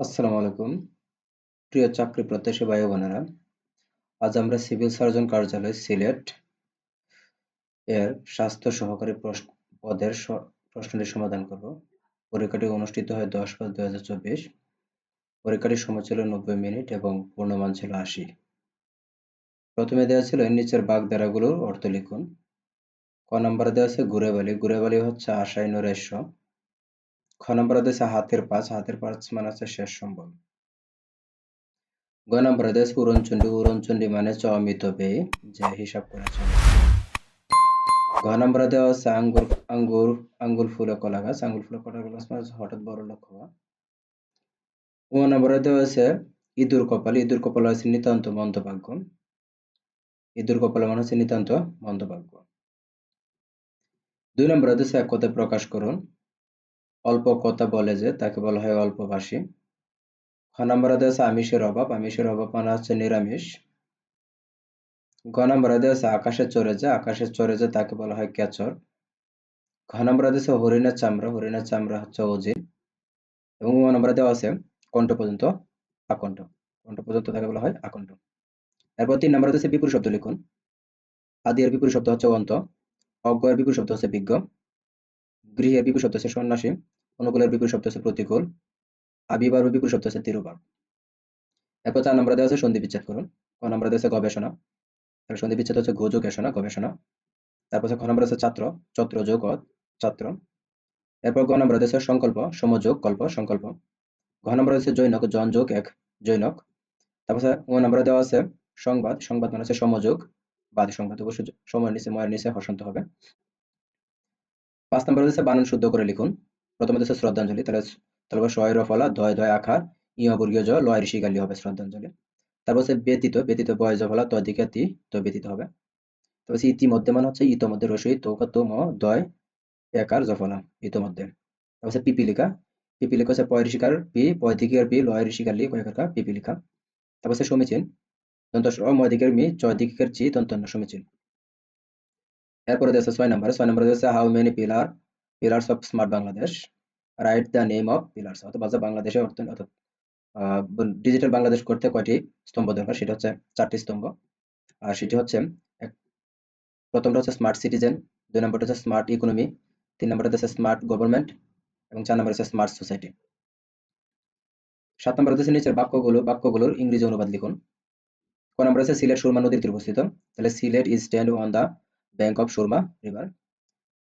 আসসালামু আলাইকুম। প্রিয় চাকরি প্রত্যাশী ভাই বোনেরা, আজ আমরা সিভিল সার্জন কার্যালয় সিলেট এর স্বাস্থ্য সহকারী পদের প্রশ্নটি সমাধান করব। পরীক্ষাটি অনুষ্ঠিত হয় দশ পাঁচ দুই হাজার চব্বিশ। পরীক্ষাটির সময় ছিল নব্বই মিনিট এবং পূর্ণমান ছিল আশি। প্রথমে দেওয়া ছিল নিচের বাগধারাগুলোর অর্থ লিখুন। ক নম্বরে দেওয়া আছে ঘুরেবালি ঘুরেবালি হচ্ছে আশাই নৈরাশ্য খ নম্বরে আছে হাতের পাঁচ হাতের পাঁচ মানে হচ্ছে শেষ সম্বল। গ দেশ মানে চ অমিত ব্যয় যে হিসাব ঘ দেওয়া আঙ্গুর আঙ্গুর, আঙ্গুল, ফুলে, কলা গাছ। আঙ্গুল, ফুলে, কলা গাছ মানে হঠাৎ বড় লক্ষ্য হওয়া ও নম্বরে দেওয়া আছে ইঁদুর কপাল। ইঁদুর কপাল হচ্ছে নিতান্ত মন্দভাগ্য। ইঁদুর কপাল মানে হচ্ছে নিতান্ত মন্দভাগ্য। দুই নম্বরে দেশে এক কথায় প্রকাশ করুন। অল্প কথা বলে যে, তাকে বলা হয় অল্পভাষী। খ নম্বরে আছে আমিষের অভাব। আমিষের অভাব মানে হচ্ছে নিরামিষ। গ নম্বরে আছে আকাশে চড়ে যায়। আকাশে চড়ে যায় তাকে বলা হয় ক্যাচর ঘ নম্বরে আছে হরিণের চামড়া। হরিণের চামড়া হচ্ছে অজিল এবং ও নম্বরে দেওয়া আছে কণ্ঠ পর্যন্ত আকণ্ঠ। কণ্ঠ পর্যন্ত তাকে বলা হয় আকণ্ঠ। এরপর তিন নম্বর আছে বিপুল শব্দ লিখুন। আদি এর বিপুল শব্দ হচ্ছে অন্ত। অজ্ঞ এর বিপুল শব্দ হচ্ছে বিজ্ঞ। গৃহের বিপুল শব্দ হচ্ছে সন্ন্যাসী। অনুকূলের বিপুল শব্দ হচ্ছে প্রতিকূল। আবিবার বিপুল শব্দ হচ্ছে তিরুবার এরপর চার নম্বরে দেওয়া আছে সন্ধি বিচ্ছেদ করুন। ক নম্বরে দেওয়া আছে গবেষণা। তাহলে সন্ধি বিচ্ছেদ হচ্ছে গোযোগেষণা গবেষণা তারপর হচ্ছে খ নম্বর আছে ছাত্র, চত্র, যোগ ছাত্র। এরপর গ নম্বর আছে সংকল্প, সমযোগ, কল্প, সংকল্প। ঘ নম্বর আছে জৈনক, জন যোগ, এক, জৈনক। তারপর ও নম্বরে দেওয়া আছে সংবাদ সংবাদ মানে হচ্ছে সমযোগ। বাদ সংবাদ, অবশ্যই সময়ের নিচে, ময়ের নিচে হসন্ত হবে। পাঁচ নম্বর হচ্ছে বানান শুদ্ধ করে লিখুন। প্রথমে হচ্ছে শ্রদ্ধাঞ্জলি, তাহলে তারপর শয়ের ফলা, দয় দয়, আখার ইয় বর্গীয়, জ লয় ঋষি গালি হবে শ্রদ্ধাঞ্জলি। তারপর হচ্ছে ব্যতীত ব্যতীত বয়স ফলা তদিকে তি, তো, ব্যতীত হবে। তারপর হচ্ছে ইতিমধ্যে মানে হচ্ছে ইতোমধ্যে রসই তোকা তো, ম, দয়, একার জফলা ইতোমধ্যে। তারপর হচ্ছে পিপিলিকা পিপিলিকা হচ্ছে পয় ঋষিকার পি পয়দিকের পি লয় ঋষিকার লি কয়েকার পিপিলিকা। তারপর হচ্ছে সমীচীন দন্ত ময়দিকের মি চয়দিকের চি দন্তন্য, সমীচীন। এরপরে দেশে ছয় নম্বরে ছয় নম্বরে দেশে how many pillar pillars of smart Bangladesh right the name of pillars অথবা যে বাংলাদেশের অর্থনীতি ডিজিটাল বাংলাদেশ করতে কয়টি স্তম্ভ দরকার? সেটা হচ্ছে চারটি স্তম্ভ। আর সেটি হচ্ছে প্রথমটা হচ্ছে স্মার্ট সিটিজেন দুই নম্বরটা হচ্ছে স্মার্ট ইকোনমি তিন নম্বরটা হচ্ছে স্মার্ট গভর্নমেন্ট এবং চার নম্বর হচ্ছে স্মার্ট সোসাইটি সাত নম্বর হচ্ছে নিচের বাক্যগুলো বাক্যগুলোর ইংরেজি অনুবাদ লিখুন। ক নম্বর হচ্ছে সিলেট সুরমা নদীর তীরে অবস্থিত। তাহলে Sylhet is stand on the bank of Surma river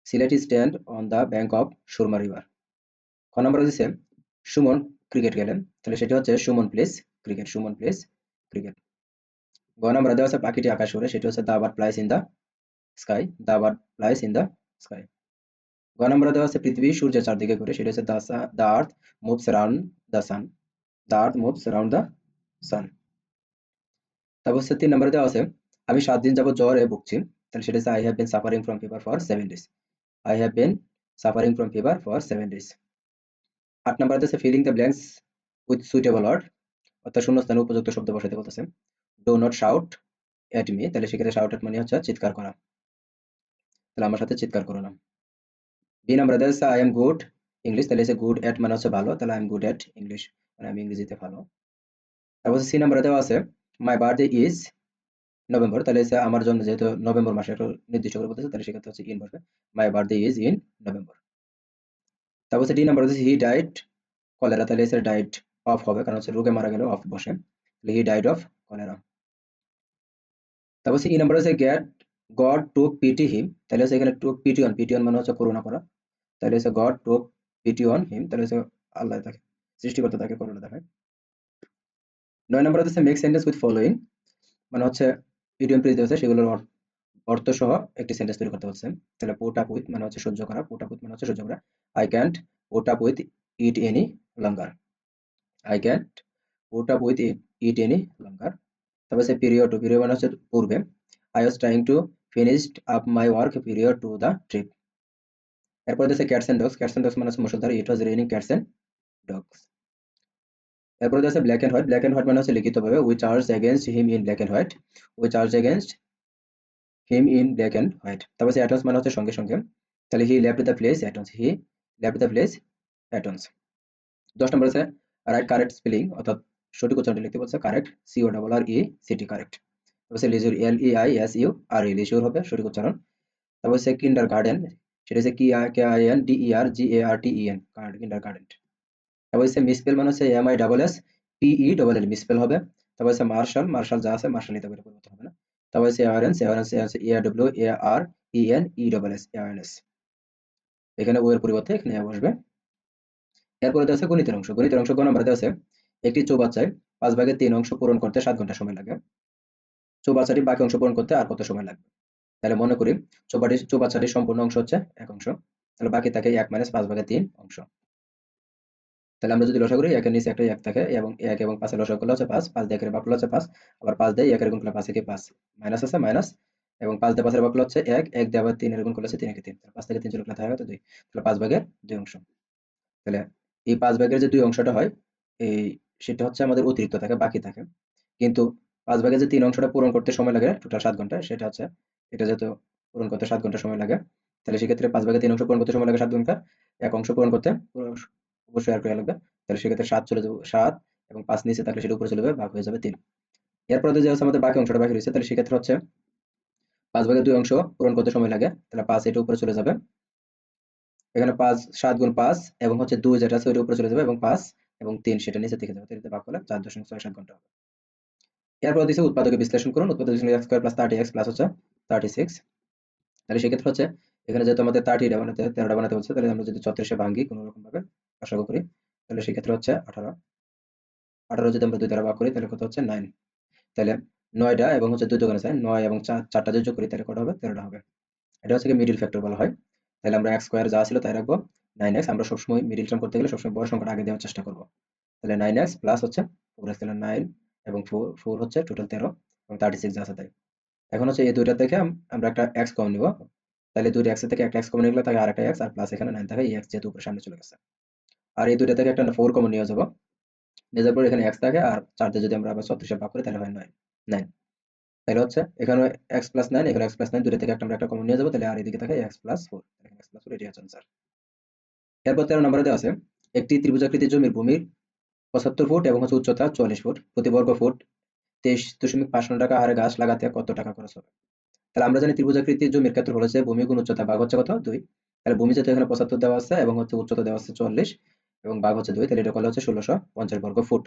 Sylhet stand on the bank of Surma river. খ নম্বর হচ্ছে সুমন ক্রিকেট গেলেন তাহলে সেটি হচ্ছে Suman plays cricket, Suman plays cricket. গ নম্বর দেওয়া আছে পাখিটি আকাশ উড়ে সেটি হচ্ছে the bird flies in the sky the bird flies in the sky. গ নম্বরে দেওয়া আছে পৃথিবী সূর্যের চারদিকে ঘুরে সেটা হচ্ছে the earth moves around the sun the earth moves around the sun. তারপর হচ্ছে তিন নম্বরে দেওয়া আছে, আমি সাত দিন যাবত জ্বরে ভুগছি। তাহলে সেটা হচ্ছে I have been suffering from fever for seven days I have been suffering from fever for seven days আট নম্বর আছে filling the blanks with suitable word অর্থাৎ শূন্যস্থানে উপযুক্ত শব্দ বসাতে বলতেছে। Do not shout at me তাহলে সেক্ষেত্রে শাউট এট মানে হচ্ছে চিৎকার করা। তাহলে আমার সাথে চিৎকার করো না। বি নাম্বার আছে আই এম গুড ইংলিশ তাহলে এসে গুড এট মানে হচ্ছে ভালো, তাহলে I am good at English মানে আমি ইংরেজিতে ভালো। তারপর সি নাম্বারে দেওয়া আছে মাই বার্থডে ইজ নভেম্বর, তাহলে আমার জন্য যেহেতু নভেম্বর মাসে একটা নির্দিষ্ট করে বলতেছে, তাহলে সেক্ষেত্রে হচ্ছে ইন বসবে my birthday is in November তারপর হচ্ছে ডি নাম্বার হচ্ছে হি ডাইট কলেরা তাহলে এসে ডাইট অফ হবে, কারণ হচ্ছে রোগে মারা গেলে অফ বসে। হি ডাইড অফ কলেরা তারপর হচ্ছে ই নাম্বার হচ্ছে get god to pity him তাহলে হচ্ছে এখানে to pity on pity on মানে হচ্ছে করোনা করা। তাহলে হচ্ছে god to pity on him তাহলে হচ্ছে আল্লাহ তাকে, সৃষ্টিকর্তা তাকে করোনা দেখায়। নয় নম্বর হচ্ছে মেক সেন্টেন্স উইথ ফলোইং মানে হচ্ছে ইডিয়ম প্রিজ আছে সেগুলোর অর্থ সহ একটি সেন্টেন্স তৈরি করতে হচ্ছে তাহলে পোট আপ উইথ মানে হচ্ছে সহ্য করা, পোট আপ উইথ মানে হচ্ছে সহ্য করা। I can't put up with it any longer I can't put up with it any longer তারপর হচ্ছে পিরিয়ড টু পিরিয়ড মানে হচ্ছে পূর্বে। I was trying to finished up my work prior to the trip এরপর হচ্ছে cats and dogs cats and dogs মানে হচ্ছে মুসলধারে it was raining cats and dogs এরপর আছে black and white black and white মানে হচ্ছে লিখিতভাবে we charge against him in black and white we charge against him in black and white তারপর হচ্ছে atoms মানে হচ্ছে সঙ্গে সঙ্গে, তাহলে he left the place at once he left the place at once দশ নম্বর আছে রাইট কারেক্ট স্পেলিং অর্থাৎ সঠিক উচ্চারণটি লিখতে বলছে correct C O double R E CT correct তারপর সে leisure L E I S U R E leisure হবে সঠিক উচ্চারণ. তারপর হচ্ছে কিন্ডার গার্ডেন সেটা হচ্ছে কি K I N D E R G A R T E N kindergarten তারপর হচ্ছে মিসপেল মানে হচ্ছে M I double S P E double L misspell হবে। তারপর হচ্ছে মার্শাল মার্শাল যা আছে মার্শাল নিতে পারে পরিবর্তন হবে না। তারপর হচ্ছে এয়ারএনস এয়ারএনস হচ্ছে A W A R E N E double S awareness এখানে ও এর পরিবর্তে এখানে বসবে। এরপরে দেওয়া আছে গণিতের অংশ। গণিতের অংশ, গ নম্বরে দেওয়া আছে একটি চৌবাচ্চায় পাঁচ ভাগের তিন অংশ পূরণ করতে সাত ঘণ্টা সময় লাগে। চৌবাচ্চাটি বাকি অংশ পূরণ করতে আর কত সময় লাগবে? তাহলে মনে করি, চৌবাটি, চৌবাচ্চাটির সম্পূর্ণ অংশ হচ্ছে এক অংশ। তাহলে বাকি থাকে এক মাইনাস পাঁচ ভাগের তিন অংশ। তাহলে আমরা যদি লসা করি, একের নিচে একটা এক থাকে এবং এক এবং পাঁচের লসা করলে হচ্ছে পাঁচ পাঁচ দিয়ে একের বাকল হচ্ছে পাঁচ, আবার পাঁচ দিয়ে একের গুণ করলে পাঁচ থেকে পাঁচ। মাইনাস আছে মাইনাস এবং পাঁচ দিয়ে পাঁচের বাকল হচ্ছে এক এক দিয়ে আবার তিনের গুণ করলে হচ্ছে তিন, একে তিন। পাঁচ থেকে তিন চলে থাকে দুই। তাহলে পাঁচ ভাগের দুই অংশ। তাহলে এই পাঁচ ভাগের যে দুই অংশটা হয়, এই সেটা হচ্ছে আমাদের অতিরিক্ত থাকে, বাকি থাকে। কিন্তু পাঁচ ভাগের যে তিন অংশটা পূরণ করতে সময় লাগে টোটাল সাত ঘণ্টা, সেটা হচ্ছে, এটা যেহেতু পূরণ করতে সাত ঘণ্টা সময় লাগে, তাহলে সেক্ষেত্রে পাঁচ ভাগের তিন অংশ পূরণ করতে সময় লাগে সাত ঘণ্টা, এক অংশ পূরণ করতে অবশ্যই আর করা লাগবে। তাহলে সেক্ষেত্রে সাত চলে যাবে, সাত এবং পাঁচ নিচে থাকলে সেটা উপরে চলে যাবে, ভাগ হয়ে যাবে তিন। এরপরে যে হচ্ছে আমাদের বাকি অংশটা বাকি রয়েছে, তাহলে সেক্ষেত্রে হচ্ছে পাঁচ ভাগের দুই অংশ পূরণ করতে সময় লাগে, তাহলে পাঁচ এটা উপরে চলে যাবে। এখানে পাঁচ, সাত গুণ পাঁচ এবং হচ্ছে দুই যেটা আছে ওইটা উপরে চলে যাবে এবং পাঁচ এবং তিন সেটা নিচে থেকে যাবে তিনতে ভাগ করলে চার দশমিক ছয় সাত ঘণ্টা হবে। এরপর দিচ্ছে উৎপাদকে বিশ্লেষণ করুন, উৎপাদক x square plus thirty x plus হচ্ছে থার্টি সিক্স তাহলে সেক্ষেত্রে হচ্ছে এখানে যেহেতু আমাদের থার্টিটা বানাতে, তেরোটা বানাতে হচ্ছে, তাহলে আমরা যদি চত্রিশে ভাঙ্গি কোনো রকম ভাবে আশা করি। তাহলে সেক্ষেত্রে হচ্ছে আঠারো। আঠারো যদি আমরা দুই দ্বারা ভাগ করি, তাহলে কত হচ্ছে নাইন তাহলে নয়টা এবং হচ্ছে দুই দোকানে চাই নয় এবং চারটা যদি যোগ করি, তাহলে কত হবে? তেরোটা হবে। এটা হচ্ছে মিডিল ফ্যাক্টর বলা হয়। তাহলে আমরা এক্স স্কোয়ার যা ছিল তাই রাখব। নাইন এক্স আমরা সবসময় মিডিল টার্ম করতে গেলে সবসময় বড় সংখ্যাটা আগে দেওয়ার চেষ্টা করব। তাহলে নাইন এক্স প্লাস হচ্ছে ফোর এক্স তাহলে নাইন এবং ফোর ফোর হচ্ছে টোটাল তেরো এবং থার্টি সিক্স আছে তাই। এখন হচ্ছে এই দুইটা থেকে আমরা একটা এক্স কম নিব। তাহলে দুইটা এক্স থেকে একটা এক্স কমন নিলে থাকে আরেকটা এক্স আর প্লাস এখানে নাইন থাকে এই এক্স যেহেতু উপরে সামনে চলে গেছে। আর এই দুইটা থেকে একটা ফোর কমন নিয়ে যাব। নিয়ে পর এখানে এক্স থাকে আর চারটে যদি আমরা আবার ছত্রিশে ভাগ করি তাহলে হয় নয় নাইন তাহলে হচ্ছে এখানে এক্স প্লাস নাইন এখানে এক্স প্লাস নাইন দুটো থেকে একটা আমরা একটা কমন নিয়ে যাব, তাহলে আর এদিকে থাকে x plus four x plus four এটি হচ্ছে আনসার এরপর তেরো নম্বরে দেওয়া আছে, একটি ত্রিভুজাকৃতির জমির ভূমির পঁচাত্তর ফুট এবং হচ্ছে উচ্চতা চল্লিশ ফুট, প্রতি বর্গ ফুট তেইশ দশমিক পাঁচ টাকা হারে গাছ লাগাতে কত টাকা খরচ হবে? তাহলে আমরা জানি ত্রিভুজাকৃতির জমির ক্ষেত্র হচ্ছে ভূমি গুণ উচ্চতা ভাগ হচ্ছে কত? দুই। তাহলে ভূমি যেহেতু এখানে পঁচাত্তর দেওয়া আছে এবং হচ্ছে উচ্চতা দেওয়া আছে চল্লিশ এবং ভাগ হচ্ছে দুই, তাহলে এটা করলে হচ্ছে ষোলোশো পঞ্চাশ বর্গ ফুট।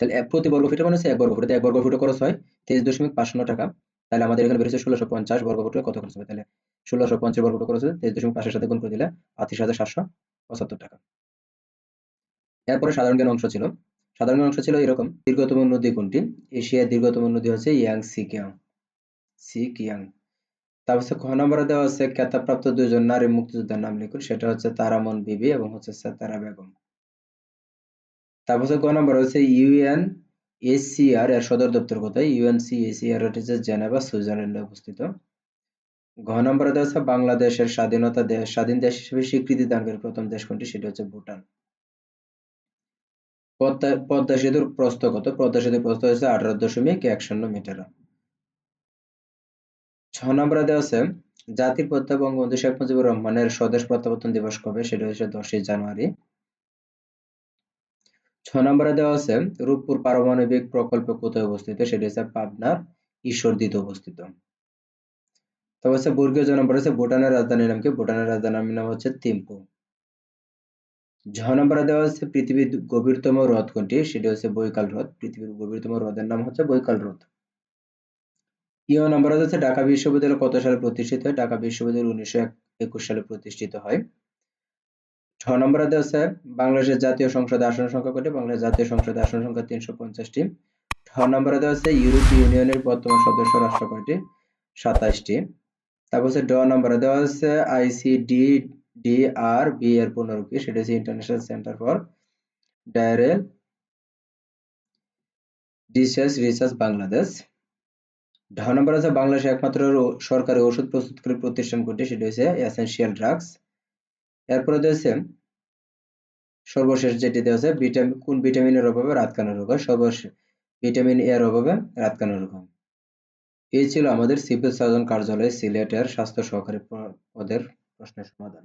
তাহলে প্রতি বর্গ ফুটের মানে হচ্ছে এক বর্গ ফুটে এক বর্গ ফুটে খরচ হয় তেইশ দশমিক পাঁচ টাকা। তাহলে আমাদের এখানে বেরোচ্ছে ষোলোশো পঞ্চাশ বর্গ ফুটে কত খরচ হবে? তাহলে ষোলোশো পঞ্চাশ বর্গ ফুট খরচ হবে তেইশ দশমিক পাঁচের সাথে গুণ করে দিলে আটত্রিশ হাজার সাতশো পঁচাত্তর টাকা। এরপরে সাধারণ জ্ঞান অংশ ছিল। সাধারণ অংশ ছিল এরকম, দীর্ঘতম নদী কোনটি? এশিয়ার দীর্ঘতম নদী হচ্ছে Yang Tse Kiang Tse Kiang তারপর হচ্ছে খ নম্বরে দেওয়া হচ্ছে খেতাবপ্রাপ্ত দুইজন নারী মুক্তিযোদ্ধার নাম লিখুন, সেটা হচ্ছে তারামন বিবি এবং হচ্ছে সেতারা বেগম। তারপর হচ্ছে গ নম্বর হচ্ছে ইউএন এসিআর, এর সদর দপ্তর কোথায়? ইউএনসিএসিআর হচ্ছে জেনেভা, সুইজারল্যান্ডে অবস্থিত। ঘ নম্বরে দেওয়া হচ্ছে বাংলাদেশের স্বাধীনতা দেশ স্বাধীন দেশ হিসেবে স্বীকৃতি দানকারী প্রথম দেশ কোনটি? সেটা হচ্ছে ভুটান। পদ্মা পদ্মা সেতুর প্রস্থ কত? পদ্মা সেতুর প্রস্থ হচ্ছে আঠারো দশমিক এক শূন্য মিটার। ছ নম্বরে দেওয়া আছে, জাতির পিতা বঙ্গবন্ধু শেখ মুজিবুর রহমানের স্বদেশ প্রত্যাবর্তন দিবস কবে? সেটা হচ্ছে দশই জানুয়ারি। ছ নম্বরে দেওয়া আছে, রূপপুর পারমাণবিক প্রকল্প কোথায় অবস্থিত? সেটা হচ্ছে পাবনার ঈশ্বরদীতে অবস্থিত। তবে হচ্ছে বর্গীয় জ নম্বর ভুটানের রাজধানীর নাম কি? ভুটানের রাজধানীর নাম হচ্ছে থিম্পু। ঝ নম্বরে দেওয়া হচ্ছে পৃথিবীর গভীরতম হ্রদ কোনটি সেটি হচ্ছে বৈকাল হ্রদ। পৃথিবীর গভীরতম হ্রদের নাম হচ্ছে বৈকাল হ্রদ। ইয় নম্বর হচ্ছে ঢাকা বিশ্ববিদ্যালয় কত সালে প্রতিষ্ঠিত হয়? ঢাকা বিশ্ববিদ্যালয় উনিশশো একুশ সালে প্রতিষ্ঠিত হয়। ছ নম্বর আছে বাংলাদেশের জাতীয় সংসদে আসন সংখ্যা কত বাংলাদেশ জাতীয় সংসদে আসন সংখ্যা তিনশো পঞ্চাশটি। ছ নম্বর দেওয়া আছে ইউরোপীয় ইউনিয়নের বর্তমান সদস্য রাষ্ট্র কয়টি? সাতাশটি। তারপর হচ্ছে ড নম্বরে দেওয়া আছে আইসিডি ডিআরবি এর পুনরূপী সেটা হচ্ছে international centre for diarrhoeal research research Bangladesh. ঢ নম্বর আছে বাংলাদেশের একমাত্র সরকারি ওষুধ প্রস্তুতকারী প্রতিষ্ঠান কোনটি? সেটা হচ্ছে এসেনশিয়াল ড্রাগস এরপরে দিয়েছে সর্বশেষ যেটি দেওয়া ভিটামিন, কোন ভিটামিনের অভাবে রাতকানা রোগ হয়? সর্বশেষ, ভিটামিন এর অভাবে রাতকানা রোগ হয়। এই ছিল আমাদের সিভিল সার্জন কার্যালয় সিলেটের স্বাস্থ্য সহকারী পদের প্রশ্নের সমাধান।